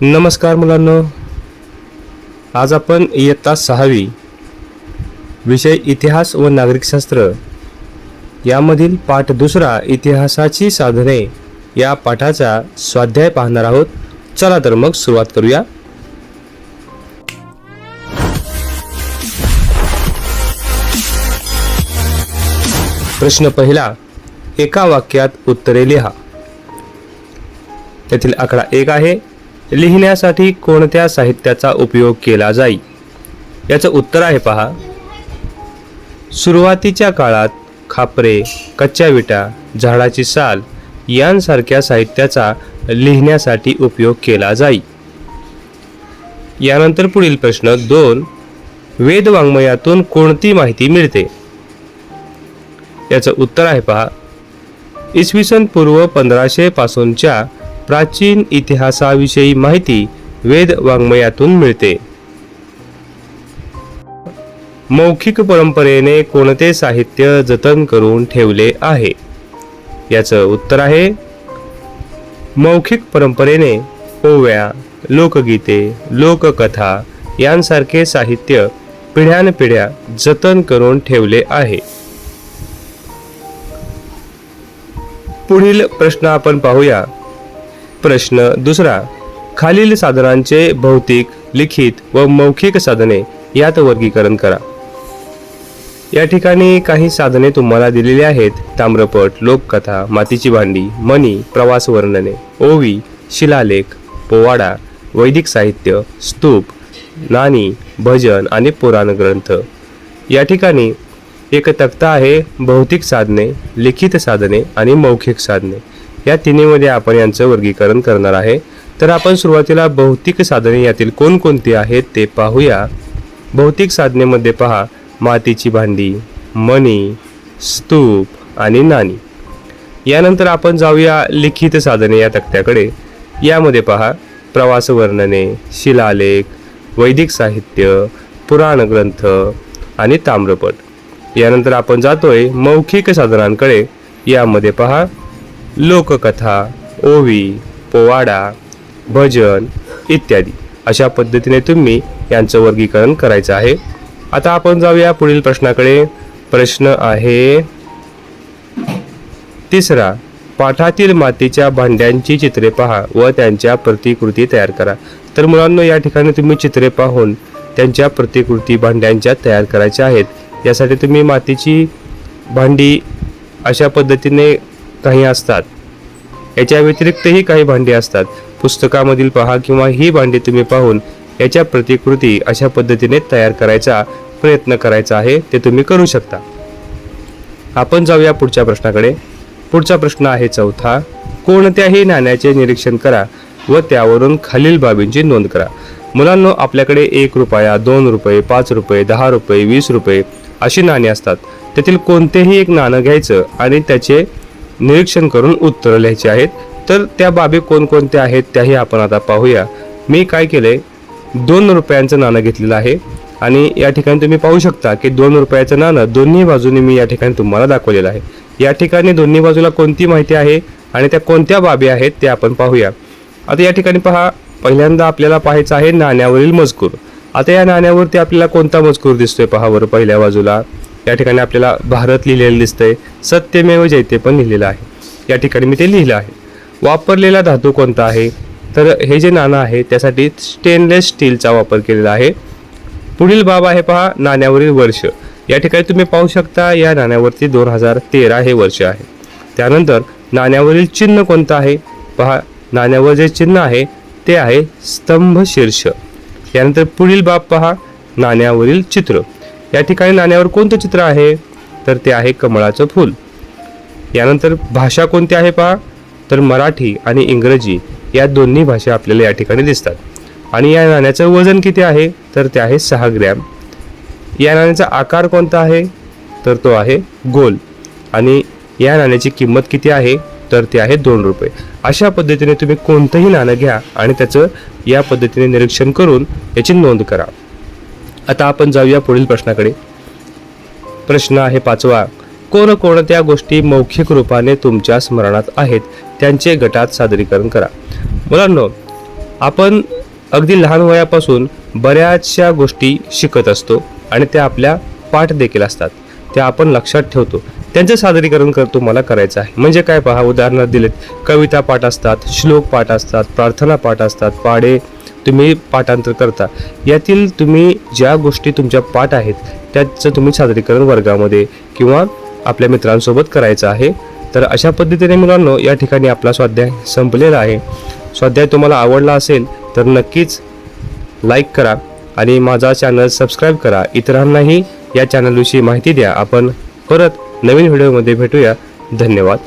नमस्कार मुलांनो. आज आपण इयत्ता सहावी विषय इतिहास व नागरिकशास्त्र यामधील पाठ दुसरा इतिहासाची साधने या पाठाचा स्वाध्याय पाहणार आहोत. चला तर मग सुरुवात करूया. प्रश्न पहिला एका वाक्यात उत्तरे लिहा. त्यातील आकडा एक आहे. लिहिण्यासाठी कोणत्या साहित्याचा उपयोग केला जाई? याचं उत्तर आहे पहा. सुरुवातीच्या काळात खापरे कच्च्या विटा झाडाची साल यांसारख्या साहित्याचा लिहिण्यासाठी उपयोग केला जाई. यानंतर पुढील प्रश्न दोन. वेदवाङ्मयातून कोणती माहिती मिळते? याचं उत्तर आहे पहा. इसवी सन पूर्व पंधराशे पासूनच्या प्राचीन इतिहासाविषयी माहिती वेद वाङ्मयातून मिळते. मौखिक परंपरेने कोणते साहित्य जतन करून ठेवले आहे? याचं उत्तर आहे मौखिक परंपरेने ओव्या लोकगीते लोककथा यांसारखे साहित्य पिढ्यानपिढ्या जतन करून ठेवले आहे. पुढील प्रश्न आपण पाहूया. प्रश्न दुसरा खालील साधनांचे भौतिक लिखित व मौखिक साधने यात वर्गीकरण करा. या ठिकाणी काही साधने तुम्हाला दिलेली आहेत. ताम्रपट लोककथा मातीची भांडी मणी प्रवास वर्णने ओवी शिलालेख पोवाडा वैदिक साहित्य स्तूप नाणी भजन आणि पुराण ग्रंथ. या ठिकाणी एक तक्ता आहे भौतिक साधने लिखित साधने आणि मौखिक साधने. या तिन्हीमध्ये आपण यांचं वर्गीकरण करणार आहे. तर आपण सुरुवातीला भौतिक साधने यातील कोणकोणती आहेत ते पाहूया. भौतिक साधनेमध्ये पहा मातीची भांडी मणी स्तूप आणि नाणी. यानंतर आपण जाऊया लिखित साधने या तक्त्याकडे. यामध्ये पहा प्रवास वर्णने शिलालेख वैदिक साहित्य पुराण ग्रंथ आणि ताम्रपट. यानंतर आपण जातोय मौखिक साधनांकडे. यामध्ये पहा लोककथा ओवी पोवाडा भजन इत्यादी. अशा पद्धतीने तुम्ही यांचं वर्गीकरण करायचं आहे. आता आपण जाऊया पुढील प्रश्नाकडे. प्रश्न आहे तिसरा पाठातील मातीच्या भांड्यांची चित्रे पहा व त्यांच्या प्रतिकृती तयार करा. तर मुलांना या ठिकाणी तुम्ही चित्रे पाहून त्यांच्या प्रतिकृती भांड्यांच्या तयार करायच्या आहेत. यासाठी तुम्ही मातीची भांडी अशा पद्धतीने काही असतात. याच्या व्यतिरिक्तही काही भांडी असतात. पुस्तकामधील पहा किंवा ही भांडी तुम्ही पाहून याच्या प्रतिकृती अशा पद्धतीने तयार करायचा प्रयत्न करायचा आहे ते तुम्ही करू शकता. आपण जाऊया पुढच्या प्रश्नाकडे. पुढचा प्रश्न आहे चौथा. कोणत्याही नाण्याचे निरीक्षण करा व त्यावरून खालील बाबींची नोंद करा. मुलांनो आपल्याकडे एक रुपया दोन रुपये पाच रुपये दहा रुपये वीस रुपये अशी नाणी असतात. त्यातील कोणतेही एक नाणं घ्यायचं आणि त्याचे निरीक्षण करून उत्तरं लिहायची आहेत. तर त्या बाबी कोणकोणत्या आहेत त्याही आपण आता पाहूया. मी काय केलंय दोन रुपयांचं नाणं घेतलेलं आहे आणि या ठिकाणी तुम्ही पाहू शकता की दोन रुपयाचं नाणं दोन्ही बाजूने मी या ठिकाणी तुम्हाला दाखवलेलं आहे. या ठिकाणी दोन्ही बाजूला कोणती माहिती आहे आणि त्या कोणत्या बाबी आहेत ते आपण पाहूया. आता या ठिकाणी पहा पहिल्यांदा आपल्याला पाहायचं आहे नाण्यावरील मजकूर. आता या नाण्यावरती आपल्याला कोणता मजकूर दिसतोय पहा बरं पहिल्या बाजूला. या ठिकाणी आपल्याला भारत लिहिलेलं दिसतंय सत्यमेव जयते पण लिहिलेलं आहे. या ठिकाणी मी ते लिहिलं आहे. वापरलेला धातू कोणता आहे? तर हे जे नाणं आहे त्यासाठी स्टेनलेस स्टीलचा वापर केलेला आहे. पुढील बाब आहे पहा नाण्यावरील वर्ष. या ठिकाणी तुम्ही पाहू शकता या नाण्यावरती दोन हजार तेरा हे वर्ष आहे. त्यानंतर नाण्यावरील चिन्ह कोणतं आहे? पहा नाण्यावर जे चिन्ह आहे ते आहे स्तंभ शीर्ष यानंतर पुढील बाब पहा नाण्यावरील चित्र. या ठिकाणी नाण्यावर कोणतं चित्र आहे? तर ते आहे कमळाचं फूल. यानंतर भाषा कोणती आहे पहा? तर मराठी आणि इंग्रजी या दोन्ही भाषा आपल्याला या ठिकाणी दिसतात. आणि या नाण्याचं वजन किती आहे? तर ते आहे सहा ग्रॅम. या नाण्याचा आकार कोणता आहे? तर तो आहे गोल. आणि या नाण्याची किंमत किती आहे? तर ते आहे दोन रुपये. अशा पद्धतीने तुम्ही कोणतंही नाणं घ्या आणि त्याचं या पद्धतीने निरीक्षण करून याची नोंद करा. आता आपण जाऊया पुढील प्रश्नाकडे. प्रश्न आहे पाचवा. कोणकोणत्या गोष्टी मौखिक रूपाने तुमच्या स्मरणात आहेत? त्यांचे गटात सादरीकरण करा. मुलांनो आपण अगदी लहान वयापासून बऱ्याचशा गोष्टी शिकत असतो आणि त्या आपल्या पाठ देखील असतात. त्या आपण लक्षात ठेवतो. त्यांचं सादरीकरण कर तुम्हाला करायचं आहे. म्हणजे काय पहा उदाहरणार्थ दिलेत कविता पाठ असतात श्लोक पाठ असतात प्रार्थना पाठ असतात पाडे तुम्ही पाठांतर करता. यातील तुम्ही ज्या गोष्टी तुमच्या पाठ आहेत त्याचं तुम्ही सादरीकरण वर्गामध्ये किंवा आपल्या मित्रांसोबत करायचं आहे. तर अशा पद्धतीने मुलांनो या ठिकाणी आपला स्वाध्याय संपलेला आहे. स्वाध्याय तुम्हाला आवडला असेल तर नक्कीच लाईक करा आणि माझा चॅनल सबस्क्राईब करा. इतरांनाही या चॅनलविषयी माहिती द्या. आपण परत नवीन व्हिडिओमध्ये भेटूया. धन्यवाद.